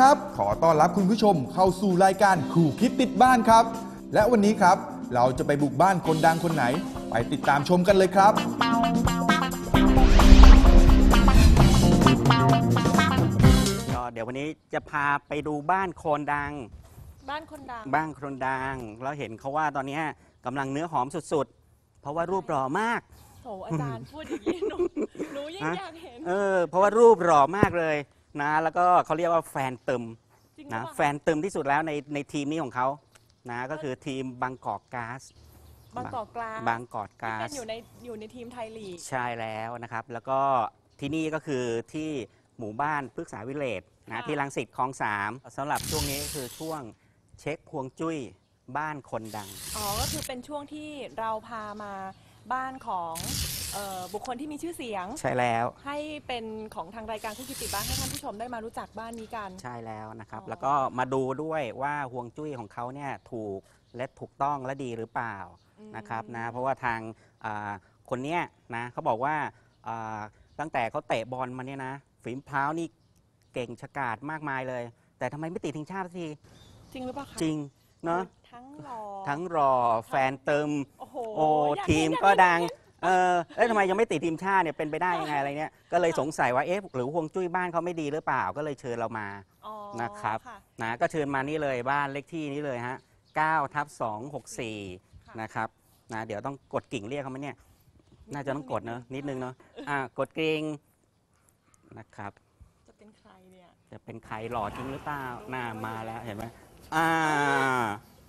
วัสดีครับ ขอต้อนรับคุณผู้ชมเข้าสู่รายการคู่คิดติดบ้านครับ และวันนี้ครับ เราจะไปบุกบ้านคนดังคนไหน ไปติดตามชมกันเลยครับ ก็เดี๋ยววันนี้จะพาไปดูบ้านโคนดัง บ้านคนดัง บ้านโคนดัง แล้วเห็นเขาว่าตอนเนี้ยกำลังเนื้อหอมสุดๆ เพราะว่ารูปหล่อมาก โถอาจารย์พูดอย่างนี้หนูหนูยิ่งฮะ อยากเห็น เออ เพราะว่ารูปหล่อมากเลย นะ แล้วก็เขาเรียกว่าแฟนเติมจริงหรือนะเปล่าแฟนเติมที่สุดแล้วในในทีมนี้ของเขานะก็คือทีมบางกอกก๊าซบางกอกกลางบางกอกก๊าเป็นซอยู่ในอยู่ในทีมไทยลีก ใช่แล้วนะครับ แล้วก็ที่นี่ก็คือที่หมู่บ้านพฤกษาวิเลศนะค่ะ ที่รังสิตคลองสามสำหรับช่วงนี้ก็คือช่วงเช็คพวงจุ้ยบ้านคนดัง อ๋อก็คือเป็นช่วงที่เราพามาบ้านของ เอ่อบุคคลที่มีชื่อเสียง ใช่แล้ว ให้เป็นของทางรายการคู่คิดติดบ้านให้ท่านผู้ชมได้มารู้จักบ้านนี้กัน ใช่แล้วนะครับ อ๋อ แล้วก็มาดูด้วยว่าห่วงจุ้ยของเขาเนี่ยถูกและถูกต้องและดีหรือเปล่าอืมนะครับนะเพราะว่าทางอ่าคนเนี้ยนะเขาบอกว่าอ่าตั้งแต่เขาเตะบอลมาเนี่ยนะฝีมเท้านี่เก่งฉกาจมากมายเลย แต่ทำไมไม่ติดทีมชาติสักทีจริงหรือเปล่าคะจริงเนาะทั้งหล่อทั้งรอแฟนเติม โอ้โหโอ้อยาทีมเห็นก็อยา เห็นดังเออเอ้ยทำไมยังไม่ติดทีมชาติเนี่ยเป็นไปได้ยังไงอะไรเนี่ยก็เลยสงสัยว่าเอ๊ะหรือห่วงจุ้ยบ้านเขาไม่ดีหรือเปล่าก็เลยเชิญเรามา อ๋อนะครับค่ะนะก็เชิญมานี่เลยบ้านเลขที่นี้เลยฮะ9ทับ264ค่ะนะครับนะเดี๋ยวต้องกดกิ่งเรียกเขาไหมเนี่ย น่าจะต้องกดเนอะนิดนึงเนอะอ่ากดกิ่งนะครับ จะเป็นใครเนี่ย จะเป็นใครหล่อจริงหรือเปล่าหน้ามาแล้วเห็นไหมอ่า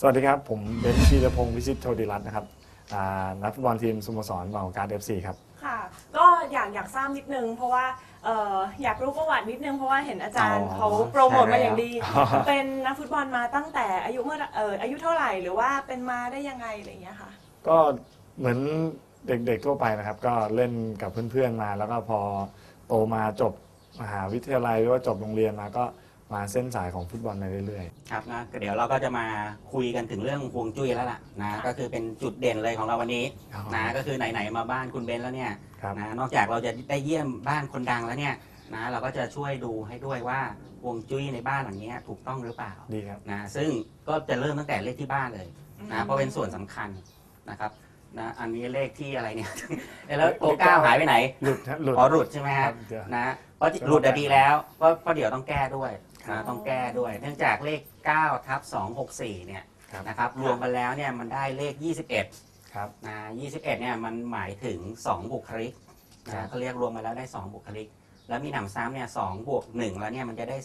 สวัสดีครับ ผมเบนซ์พีรพงศ์วิชิตโชติรัตน์นะครับ อ่านักฟุตบอลทีมสโมสรบางกอกการเอฟซีครับ ค่ะ ก็อยากอยากทราบนิดนึง เพราะว่าเอ่ออยากรู้ประวัตินิดนึง เพราะว่าเห็นอาจารย์อ๋อเขาโปรโมทมาอย่างดี ใช่แล้ว เป็นนักฟุตบอลมาตั้งแต่อายุเมื่อเอ่ออายุเท่าไหร่หรือว่าเป็นมาได้ยังไงอะไรอย่างเงี้ยค่ะ ก็เหมือนเด็กๆทั่วไปนะครับ ก็เล่นกับเพื่อนๆมา แล้วก็พอโตมาจบมหาวิทยาลัยหรือว่าจบโรงเรียนมาก็ มาเส้นสายของฟุตบอลมาเรื่อยครับนะก็เดี๋ยวเราก็จะมาคุยกันถึงเรื่องฮวงจุ้ยแล้วล่ะนะก็คือเป็นจุดเด่นเลยของเราวันนี้อ๋อนะก็คือไหนๆมาบ้านคุณเบนซ์แล้วเนี่ยๆครับ นะนอกจากเราจะได้เยี่ยมบ้านคนดังแล้วเนี่ยนะเราก็จะช่วยดูให้ด้วยว่าฮวงจุ้ยในบ้านหลังเนี้ยถูกต้องหรือเปล่า ดีครับ นะซึ่งก็จะเริ่มตั้งแต่เลขที่บ้านเลยนะเพราะเป็นส่วนสำคัญนะครับนะอันนี้เลขที่อะไรเนี่ย แล้วตัวเก้าหายไปไหนหลุดฮะหลุด อ๋อหลุดใช่ไหมคฮะรับเดี๋ยวนะ เพราะหลุดอะดีแล้วเพราะเพราะเดี๋ยวต้องแก้ด้วยครันะบต้องแก้ด้วย เนื่องจากเลข9ทับ264เนี่ยครับ นะครับรวมกันแล้วเนี่ยมันได้เลข 21ครับ นะ21เนี่ยมันหมายถึง 2 บุคลิกครันะบเขาเรียกรวมมาแล้วได้ 2 บุคลิก แล้วมีหนำซ้ำเนี่ยสบวก1แล้วเนี่ยมันจะได้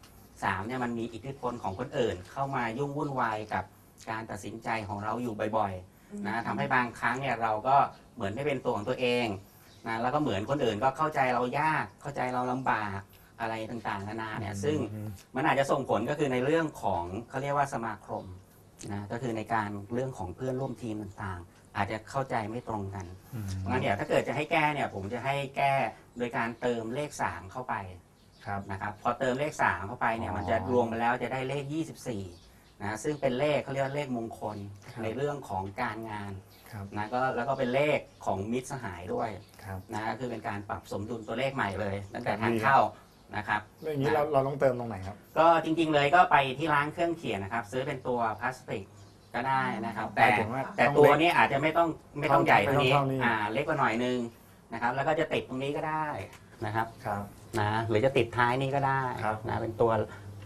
3 3เนี่ยมันมีอิทธิพลของคนอื่น เข้ามายุ่งวุ่นวายกับการตัดสินใจของเราอยู่บ่อยๆ นะทำให้บางครั้งเนี่ยเราก็เหมือนไม่เป็นตัวของตัวเอง นะแล้วก็เหมือนคนอื่นก็เข้าใจเรายากเข้าใจเราลำบากอะไรต่างๆนานาเนี่ยซึ่งอืมมันอาจจะส่งผลก็คือในเรื่องของเขาเรียกว่าสมาคมนะก็คือในการเรื่องของเพื่อนร่วมทีมต่างๆ อาจจะเข้าใจไม่ตรงกันอืมเพราะงั้นเดี๋ยวถ้าเกิดจะให้แก้เนี่ยผมจะให้แก้โดยการเติมเลข3เข้าไปครับนะครับพอเติมเลข3เข้าไปเนี่ยอ๋อมันจะรวมมาแล้วจะได้เลข 24นะซึ่งเป็นเลขเขาเรียกว่าเลขมงคลครับในเรื่องของการงาน ครับ นะก็แล้วก็เป็นเลขของมิตรสหายด้วยครับนะก็คือเป็นการปรับสมดุลตัวเลขใหม่เลย ตั้งแต่ครับทางดีครับเข้านะครับ แล้วอย่างนี้เราเราต้องเติมตรงไหนครับ ก็จริงๆเลยก็ไปที่ร้านเครื่องเขียนนะครับ ซื้อเป็นตัวพลาสติกก็ได้นะครับ แต่หมายถึงว่าแต่ต้องตัวเล็กนี้อาจจะไม่ต้องไม่ต้องเท่าใหญ่เท่านี้ไม่ต้องเท่านี้ อ่าเล็กกว่าหน่อยนึงนะครับ แล้วก็จะติดตรงนี้ก็ได้นะครับครับ นะหรือจะติดท้ายนี้ก็ได้ครับ นะเป็นตัว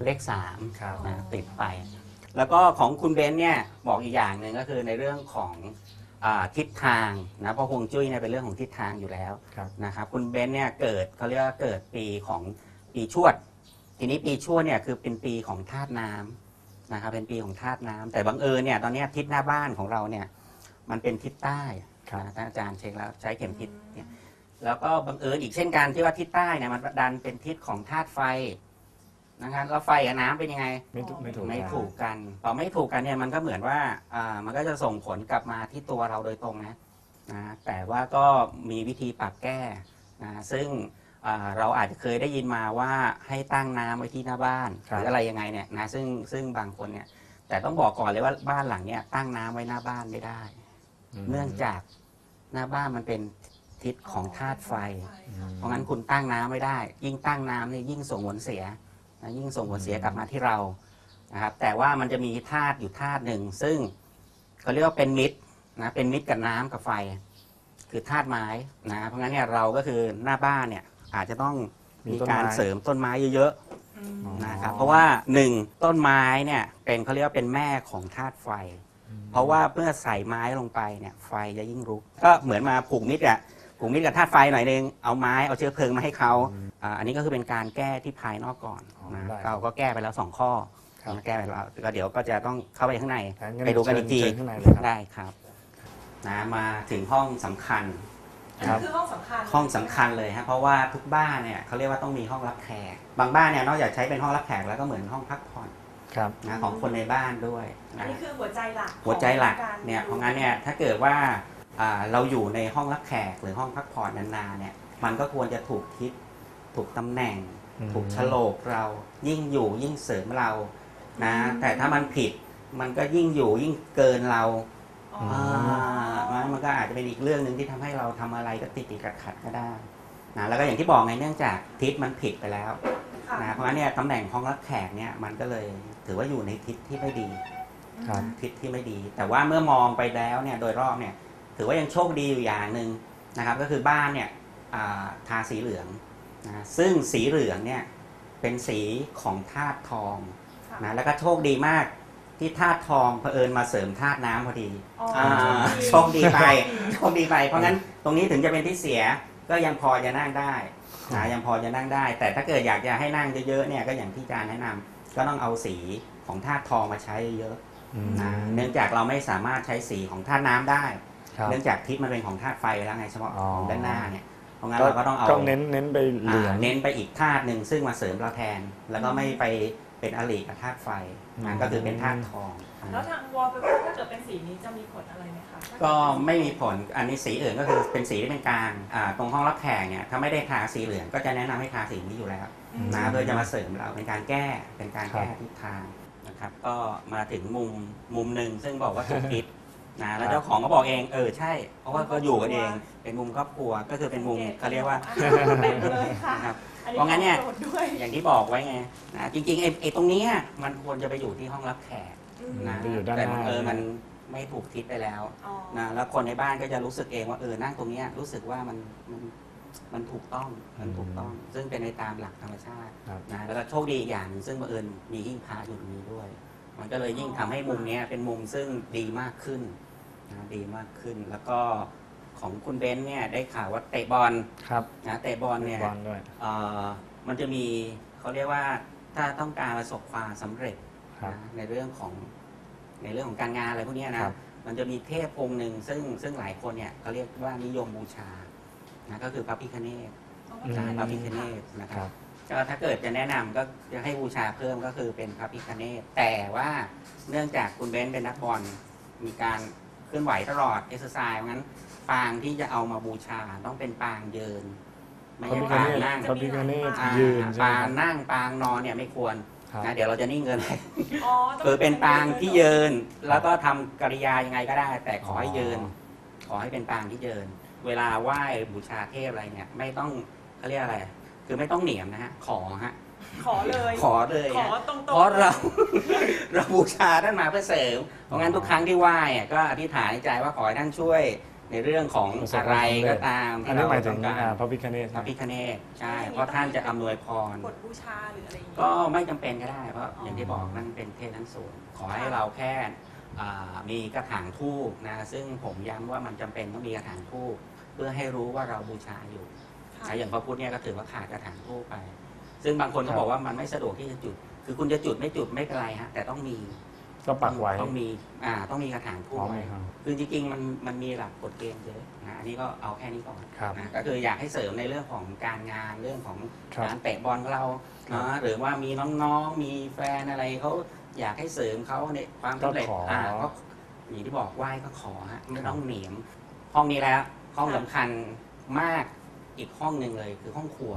เลขสาม ครับ นะติดไป แล้วก็ของคุณเบนซ์เนี่ยบอกอีกอย่างหนึ่งก็คือในเรื่องของ อาทิศทางนะเพราะฮวงจุ้ยเนี่ยเป็นเรื่องของทิศทางอยู่แล้วครับ นะครับคุณเบนซ์เนี่ยเกิดเขาเรียกว่าเกิดปีของปีชวด ทีนี้ปีชวดเนี่ยคือเป็นปีของธาตุน้ำนะครับเป็นปีของธาตุน้ำแต่บังเอิญเนี่ยตอนเนี้ยทิศหน้าบ้านของเราเนี่ยมันเป็นทิศใต้ครับ นะท่านอาจารย์เช็คแล้วใช้เข็มทิศเนี่ยแล้วก็บังเอิญอีกเช่นกันที่ว่าทิศใต้เนี่ยมันดันเป็นทิศของธาตุไฟ นะครับแล้วไฟกับน้ำเป็นยังไง ไม่ถูกไม่ถูกไม่กันถูกกันพอไม่ถูกกันเนี่ยมันก็เหมือนว่าอ่ามันก็จะส่งผลกลับมาที่ตัวเราโดยตรงนะนะแต่ว่าก็มีวิธีปรับแก้นะซึ่งอ่าเราอาจจะเคยได้ยินมาว่าให้ตั้งน้ำไว้ที่หน้าบ้านครับหรืออะไรยังไงเนี่ยนะซึ่งซึ่งบางคนเนี่ยแต่ต้องบอกก่อนเลยว่าบ้านหลังเนี่ยตั้งน้ำไว้หน้าบ้านไม่ได้มเนื่องจากหน้าบ้านมันเป็นทิศของธาตุไฟอืมเพราะงั้นคุณตั้งน้ำไม่ได้ ยิ่งตั้งน้ำเนี่ยยิ่งส่งผลเสีย นะยิ่งส่งผลเสียกลับมาที่เรานะครับแต่ว่ามันจะมีธาตุอยู่ธาตุหนึ่ง ซึ่งเขาเรียกว่าเป็นมิตรนะเป็นมิตรกับน้ำกับไฟ คือธาตุไม้นะเพราะงั้นเนี่ยเราก็คือหน้าบ้านเนี่ยอาจจะต้องมีมีต้นการไม้เสริมต้นไม้เยอะอืมอ๋อๆนะครับเพราะว่าหนึ่งต้นไม้เนี่ยเป็นเขาเรียกว่าเป็นแม่ของธาตุไฟ เพราะว่าเมื่อใส่ไม้ลงไปเนี่ยไฟจะยิ่งลุกก็เหมือนมาผูกมิตรอะ ผูกมิตรกับธาตุไฟหน่อยนึงเอาไม้เอาเชื้อเพลิงมาให้เขาอ่าอันนี้ก็คือเป็นการแก้ที่ภายนอกก่อนอ๋อนะได้เราก็แก้ไปแล้วสองข้อครับแก้ไปแล้วก็เดี๋ยวก็จะต้องเข้าไปข้างในงั้นไปดูกันอีกทีเชิญข้างในเลยครับ ได้ครับนะมาถึงห้องสำคัญ อันครันี้บคือห้องสำคัญห้องสำคัญเลยฮะเพราะว่าทุกบ้านเนี่ยเขาเรียกว่าต้องมีห้องรับแขก บางบ้านเนี่ยนอกจากใช้เป็นห้องรับแขกแล้วก็เหมือนห้องพักผ่อนครับ นะของคนในบ้านด้วยอันนะนี้คือหัวใจหลักหัวใจหลักของารเนี่ยเพราะงั้นเนี่ยถ้าเกิดว่าอ่า เราอยู่ในห้องรับแขกหรือห้องพักผ่อนนานๆเนี่ย มันก็ควรจะถูกทิศถูกตำแหน่งอืมถูกโฉลกเรายิ่งอยู่ยิ่งเสริมเรานะแต่ถ้ามันผิดมันก็ยิ่งอยู่ยิ่งเกินเราอ๋ออ่ามันก็อาจจะเป็นอีกเรื่องหนึ่งที่ทำให้เราทำอะไรก็ติดติดขัดขัดๆก็ได้นะแล้วก็อย่างที่บอกไงเนื่องจากทิศมันผิดไปแล้วค่ะนะเพราะงั้นเนี่ยตำแหน่งห้องรับแขกเนี่ยมันก็เลยถือว่าอยู่ในทิศที่ไม่ดีครับทิศที่ไม่ดี แต่ว่าเมื่อมองไปแล้วเนี่ยโดยรอบเนี่ย ถือว่ายังโชคดีอยู่อย่างหนึ่งนะครับ ก็คือบ้านเนี่ยอ่าทาสีเหลืองนะซึ่งสีเหลืองเนี่ยเป็นสีของธาตุทองค่ะนะแล้วก็โชคดีมากที่ธาตุทองเผอิญมาเสริมธาตุน้ำพอดีอ๋ออ่าโชคดีไปโชคดีไป เพราะงั้นตรงนี้ถึงจะเป็นที่เสียก็ยังพอจะนั่งได้นะยังพอจะนั่งได้ แต่ถ้าเกิดอยากจะให้นั่งเยอะๆเนี่ยก็อย่างที่อาจารย์แนะนำก็ต้องเอาสีของธาตุทองมาใช้เยอะอืมนะเนื่องจากเราไม่สามารถใช้สีของธาตุน้ำได้ครับ เนื่องจากทิศมันเป็นของธาตุไฟไปแล้วไงเฉพาะอ๋อของด้านหน้าเนี่ยเพราะงั้นเราก็ต้องเอาก็เน้นเน้นไปเหลืองอ่าเน้นไปอีกธาตุหนึ่งซึ่งมาเสริมเราแทน แล้วก็ไม่ไปเป็นอริกับธาตุไฟอืนะมก็คือเป็นธาตุทอง แล้วทางวอลเปเปอร์ถ้าเกิดเป็นสีนี้จะมีผลอะไรไหมคะ ก็ไม่มีผล อันนี้สีอื่นก็คือเป็นสีที่เป็นกลางอ่าตรงห้องรับแขกเนี่ยถ้าไม่ได้ทาสีเหลืองก็จะแนะนำให้ทาสีนี้อยู่แล้วอืมนะเพื่อจะมาเสริมเราเป็นการแก้เป็นการแก้ครับทิศทางนะครับ ก็มาถึงมุมมุมหนึ่งซึ่งบอกว่าถูกทิศ นะแล้วเจ้าของก็บอกเองเออใช่ เพราะว่าก็อยู่กันเองเป็นมุมครอบครัวก็คือเป็นมุมเขาเรียกว่าเต็มเลยค่ะนะครับอัเพราะงั้นเนี่ยขอโทษด้วยอย่างที่บอกไว้ไงนะจริงๆไอ้ไอ้ตรงเนี้ยมันควรจะไปอยู่ที่ห้องรับแขกอืมนะไปอยู่ด้านหแต่น้าบังเออมันไม่ถูกทิศไปแล้วอ๋อนะแล้วคนในบ้านก็จะรู้สึกเองว่าเออนั่งตรงเนี้ยรู้สึกว่ามันมันมันถูกต้องมันถูกต้อง ซึ่งเป็นในตามหลักธรรมชาติครับนะแล้วก็โชคดีอีกอย่างหนึ่งซึ่งบังเอิญมีหิ้งพระอยู่ตรงนี้ด้วย มันก็เลยยิ่งทำให้มุมเนี้ยเป็นมุมซึ่งดีมากขึ้น นะดีมากขึ้น แล้วก็ของคุณเบนซ์เนี่ยได้ข่าวว่าเตะบอลครับนะเตะบอลเนี่ยบอลด้วย เอ่อมันจะมีเขาเรียกว่าถ้าต้องการประสบความสำเร็จครับ นะในเรื่องของในเรื่องของการงานอะไรพวกเนี้ยนะครับมันจะมีเทพองค์หนึ่งซึ่งซึ่งหลายคนเนี่ยเขาเรียกว่านิยมบูชานะก็คือพระพิฆเนศอืมนะพระพิฆเนศนะคครัรับบก็ถ้าเกิดจะแนะนำก็จะให้บูชาเพิ่มก็คือเป็นพระพิฆเนศแต่ว่าเนื่องจากคุณเบนซ์เป็นนักบอลมีการ เคลื่อนไหวตลอดเอ็กซ์ไซส์งั้นปางที่จะเอามาบูชาต้องเป็นปางเยินไม่พระใช่พิฆปางเนศนั่งพระพิฆเนศอ่ายืนใช่ไหมปางครับนั่งปางนอนเนี่ยไม่ควรครับนะเดี๋ยวเราจะนิ่งเกินไปอ๋อต้งคือเป็นปางที่เยินแล้วก็ทำกริยายังไงก็ได้ แต่ขอให้เยิน ขอให้เป็นปางที่เยิน เวลาไหว้บูชาเทพอะไรเนี่ย ไม่ต้องเขาเรียกอะไร คือไม่ต้องเหนียมนะฮะขอฮะ ขอเลยขอเลยขอฮะตรงๆ เพราะเรา เราบูชาท่านมาเพื่อเสริมเพราะงั้นทุกครั้งที่ไหว้อะก็อธิษฐานในใจว่าขอให้ท่านช่วยในเรื่องของประสบอะควาไรมสำเร็จก็ตามอันที่นี้เราหมายถึต้งองการอ่าพระพิฆเนศพระพิฆเนศใช่ใช่เพราะท่านจะอำนวยพรบทบูชาหรืออะไรอย่างงี้ก็ไม่จำเป็นก็ได้เพราะอ๋อออย่างที่บอกนั่นเป็นเทศนั้นสูงขอให้เราแค่อ่ามีกระถางทูบนะซึ่งผมย้ำว่ามันจำเป็นต้องมีกระถางทูบเพื่อให้รู้ว่าเราบูชาอยู่ค่ะ นะอย่างพระพุทธเนี่ยก็ถือว่าขาดกระถางทูบไป ซึ่งบางคนก็ครับบอกว่ามันไม่สะดวกที่จะจุด คือคุณจะจุดไม่จุดไม่เป็นไรฮะแต่ต้องมีก็ปักไว้ ต้องมีอ่าต้องมีกระถางทูพบร้อมไหมไว้ครับคือจริงๆมันมันมีหลักกฎเกณฑ์เยอะนะอันนี้ก็เอาแค่นี้ก่อนครับนะก็คืออยากให้เสริมในเรื่องของการงานเรื่องของครับการเตะบอลของเราครับนะหรือว่ามีน้องๆมีแฟนอะไรเขาอยากให้เสริมเขาในความสำเร็จก็ขออ่าก็อย่างที่บอกไหว้ก็ขอฮะไม่ครับต้องเหนียมห้องนี้แล้วห้องสำคัญมากอีกห้องหนึ่งเลยคือห้องครัว